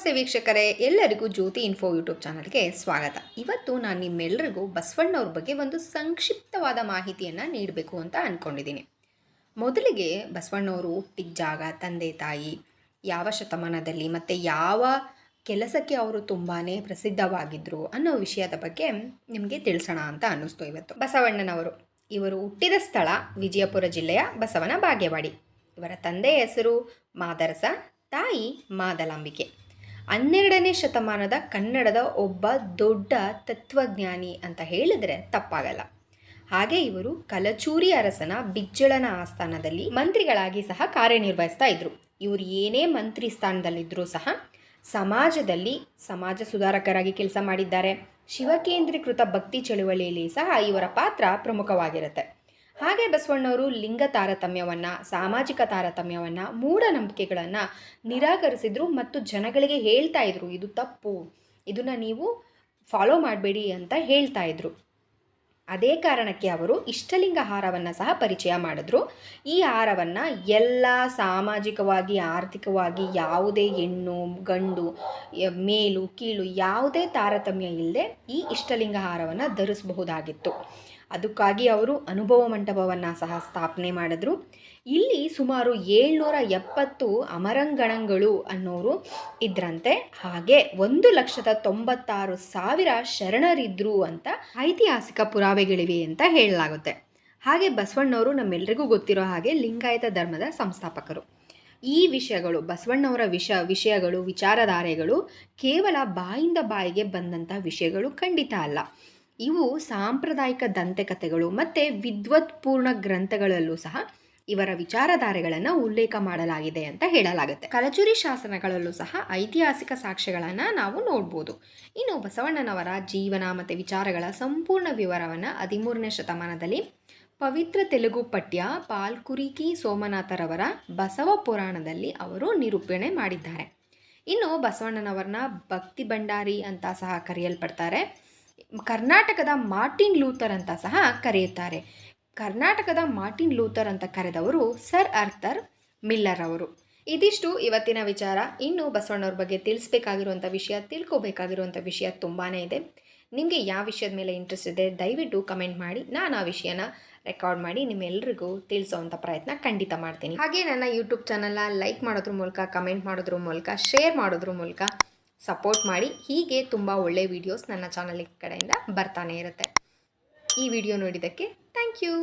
ನಮಸ್ತೆ ವೀಕ್ಷಕರೇ, ಎಲ್ಲರಿಗೂ ಜ್ಯೋತಿ ಇನ್ಫೋ ಯೂಟ್ಯೂಬ್ ಚಾನಲ್ಗೆ ಸ್ವಾಗತ. ಇವತ್ತು ನಾನು ನಿಮ್ಮೆಲ್ಲರಿಗೂ ಬಸವಣ್ಣವ್ರ ಬಗ್ಗೆ ಒಂದು ಸಂಕ್ಷಿಪ್ತವಾದ ಮಾಹಿತಿಯನ್ನು ನೀಡಬೇಕು ಅಂತ ಅಂದ್ಕೊಂಡಿದ್ದೀನಿ ಮೊದಲಿಗೆ ಬಸವಣ್ಣವರು ಹುಟ್ಟಿದ ಜಾಗ, ತಂದೆ, ತಾಯಿ ಯಾವ ಶತಮಾನದಲ್ಲಿ ಮತ್ತು ಯಾವ ಕೆಲಸಕ್ಕೆ ಅವರು ತುಂಬಾ ಪ್ರಸಿದ್ಧವಾಗಿದ್ದರು ಅನ್ನೋ ವಿಷಯದ ಬಗ್ಗೆ ನಿಮಗೆ ತಿಳಿಸೋಣ ಅಂತ ಅನ್ನಿಸ್ತು ಇವತ್ತು. ಬಸವಣ್ಣನವರು, ಇವರು ಹುಟ್ಟಿದ ಸ್ಥಳ ವಿಜಯಪುರ ಜಿಲ್ಲೆಯ ಬಸವನ ಬಾಗೇವಾಡಿ. ಇವರ ತಂದೆಯ ಹೆಸರು ಮಾದರಸ, ತಾಯಿ ಮಾದಲಾಂಬಿಕೆ. ಹನ್ನೆರಡನೇ ಶತಮಾನದ ಕನ್ನಡದ ಒಬ್ಬ ದೊಡ್ಡ ತತ್ವಜ್ಞಾನಿ ಅಂತ ಹೇಳಿದರೆ ತಪ್ಪಾಗಲ್ಲ. ಹಾಗೆ ಇವರು ಕಲಚೂರಿ ಅರಸನ ಬಿಜ್ಜಳನ ಆಸ್ಥಾನದಲ್ಲಿ ಮಂತ್ರಿಗಳಾಗಿ ಸಹ ಕಾರ್ಯನಿರ್ವಹಿಸ್ತಾ ಇದ್ರು. ಇವರು ಏನೇ ಮಂತ್ರಿ ಸ್ಥಾನದಲ್ಲಿದ್ದರೂ ಸಹ ಸಮಾಜದಲ್ಲಿ ಸಮಾಜ ಸುಧಾರಕರಾಗಿ ಕೆಲಸ ಮಾಡಿದ್ದಾರೆ. ಶಿವಕೇಂದ್ರೀಕೃತ ಭಕ್ತಿ ಚಳುವಳಿಯಲ್ಲಿ ಸಹ ಇವರ ಪಾತ್ರ ಪ್ರಮುಖವಾಗಿರುತ್ತೆ. ಹಾಗೆ ಬಸವಣ್ಣವರು ಲಿಂಗ ತಾರತಮ್ಯವನ್ನು, ಸಾಮಾಜಿಕ ತಾರತಮ್ಯವನ್ನು, ಮೂಢನಂಬಿಕೆಗಳನ್ನು ನಿರಾಕರಿಸಿದ್ರು ಮತ್ತು ಜನಗಳಿಗೆ ಹೇಳ್ತಾ ಇದ್ರು, ಇದು ತಪ್ಪು, ಇದನ್ನು ನೀವು ಫಾಲೋ ಮಾಡಬೇಡಿ ಅಂತ ಹೇಳ್ತಾ ಇದ್ರು. ಅದೇ ಕಾರಣಕ್ಕೆ ಅವರು ಇಷ್ಟಲಿಂಗ ಹಾರವನ್ನು ಸಹ ಪರಿಚಯ ಮಾಡಿದ್ರು. ಈ ಹಾರವನ್ನು ಎಲ್ಲ ಸಾಮಾಜಿಕವಾಗಿ, ಆರ್ಥಿಕವಾಗಿ ಯಾವುದೇ ಹೆಣ್ಣು, ಗಂಡು ಮೇಲು, ಕೀಳು ಯಾವುದೇ ತಾರತಮ್ಯ ಇಲ್ಲದೆ ಈ ಇಷ್ಟಲಿಂಗ ಹಾರವನ್ನು ಧರಿಸಬಹುದಾಗಿತ್ತು. ಅದಕ್ಕಾಗಿ ಅವರು ಅನುಭವ ಮಂಟಪವನ್ನು ಸಹ ಸ್ಥಾಪನೆ ಮಾಡಿದ್ರು. ಇಲ್ಲಿ ಸುಮಾರು ಏಳ್ನೂರ ಎಪ್ಪತ್ತು ಅಮರಂಗಣಗಳು ಅನ್ನೋರು ಇದ್ರಂತೆ. ಹಾಗೆ ಒಂದು ಲಕ್ಷದ ತೊಂಬತ್ತಾರು ಸಾವಿರ ಶರಣರಿದ್ರು ಅಂತ ಐತಿಹಾಸಿಕ ಪುರಾವೆಗಳಿವೆ ಅಂತ ಹೇಳಲಾಗುತ್ತೆ. ಹಾಗೆ ಬಸವಣ್ಣವರು ನಮ್ಮೆಲ್ಲರಿಗೂ ಗೊತ್ತಿರೋ ಹಾಗೆ ಲಿಂಗಾಯತ ಧರ್ಮದ ಸಂಸ್ಥಾಪಕರು. ಈ ವಿಷಯಗಳು, ಬಸವಣ್ಣವರ ವಿಷ, ವಿಷಯಗಳು, ವಿಚಾರಧಾರೆಗಳು ಕೇವಲ ಬಾಯಿಂದ ಬಾಯಿಗೆ ಬಂದಂಥ ವಿಷಯಗಳು ಖಂಡಿತ ಅಲ್ಲ. ಇವು ಸಾಂಪ್ರದಾಯಿಕ ದಂತೆಕಥೆಗಳು ಮತ್ತು ವಿದ್ವತ್ಪೂರ್ಣ ಗ್ರಂಥಗಳಲ್ಲೂ ಸಹ ಇವರ ವಿಚಾರಧಾರೆಗಳನ್ನು ಉಲ್ಲೇಖ ಮಾಡಲಾಗಿದೆ ಅಂತ ಹೇಳಲಾಗುತ್ತೆ. ಕಲಚುರಿ ಶಾಸನಗಳಲ್ಲೂ ಸಹ ಐತಿಹಾಸಿಕ ಸಾಕ್ಷ್ಯಗಳನ್ನು ನಾವು ನೋಡ್ಬೋದು. ಇನ್ನು ಬಸವಣ್ಣನವರ ಜೀವನ ಮತ್ತು ವಿಚಾರಗಳ ಸಂಪೂರ್ಣ ವಿವರವನ್ನು ಹದಿಮೂರನೇ ಶತಮಾನದಲ್ಲಿ ಪವಿತ್ರ ತೆಲುಗು ಪಠ್ಯ ಪಾಲ್ಕುರಿಕಿ ಸೋಮನಾಥರವರ ಬಸವ ಪುರಾಣದಲ್ಲಿ ಅವರು ನಿರೂಪಣೆ ಮಾಡಿದ್ದಾರೆ. ಇನ್ನು ಬಸವಣ್ಣನವರನ್ನ ಭಕ್ತಿ ಭಂಡಾರಿ ಅಂತ ಸಹ ಕರೆಯಲ್ಪಡ್ತಾರೆ. ಕರ್ನಾಟಕದ ಮಾರ್ಟಿನ್ ಲೂಥರ್ ಅಂತ ಸಹ ಕರೆಯುತ್ತಾರೆ. ಕರ್ನಾಟಕದ ಮಾರ್ಟಿನ್ ಲೂಥರ್ ಅಂತ ಕರೆದವರು ಸರ್ ಅರ್ಥರ್ ಮಿಲ್ಲರ್ ಅವರು. ಇದಿಷ್ಟು ಇವತ್ತಿನ ವಿಚಾರ. ಇನ್ನು ಬಸವಣ್ಣವ್ರ ಬಗ್ಗೆ ತಿಳಿಸ್ಬೇಕಾಗಿರುವಂಥ ವಿಷಯ, ತಿಳ್ಕೊಬೇಕಾಗಿರುವಂಥ ವಿಷಯ ತುಂಬಾ ಇದೆ. ನಿಮಗೆ ಯಾವ ವಿಷಯದ ಮೇಲೆ ಇಂಟ್ರೆಸ್ಟ್ ಇದೆ, ದಯವಿಟ್ಟು ಕಮೆಂಟ್ ಮಾಡಿ. ನಾನು ಆ ವಿಷಯನ ರೆಕಾರ್ಡ್ ಮಾಡಿ ನಿಮ್ಮೆಲ್ಲರಿಗೂ ತಿಳಿಸೋವಂಥ ಪ್ರಯತ್ನ ಖಂಡಿತ ಮಾಡ್ತೀನಿ. ಹಾಗೆ ನನ್ನ ಯೂಟ್ಯೂಬ್ ಚಾನಲ್ನ ಲೈಕ್ ಮಾಡೋದ್ರ ಮೂಲಕ ಕಮೆಂಟ್ ಮಾಡೋದ್ರ ಮೂಲಕ ಶೇರ್ ಮಾಡೋದ್ರ ಮೂಲಕ ಸಪೋರ್ಟ್ ಮಾಡಿ. ಹೀಗೆ ತುಂಬ ಒಳ್ಳೆಯ ವೀಡಿಯೋಸ್ ನನ್ನ ಚಾನಲ್ ಕಡೆಯಿಂದ ಬರ್ತಾನೆ ಇರುತ್ತೆ. ಈ ವಿಡಿಯೋ ನೋಡಿದ್ದಕ್ಕೆ ಥ್ಯಾಂಕ್ ಯು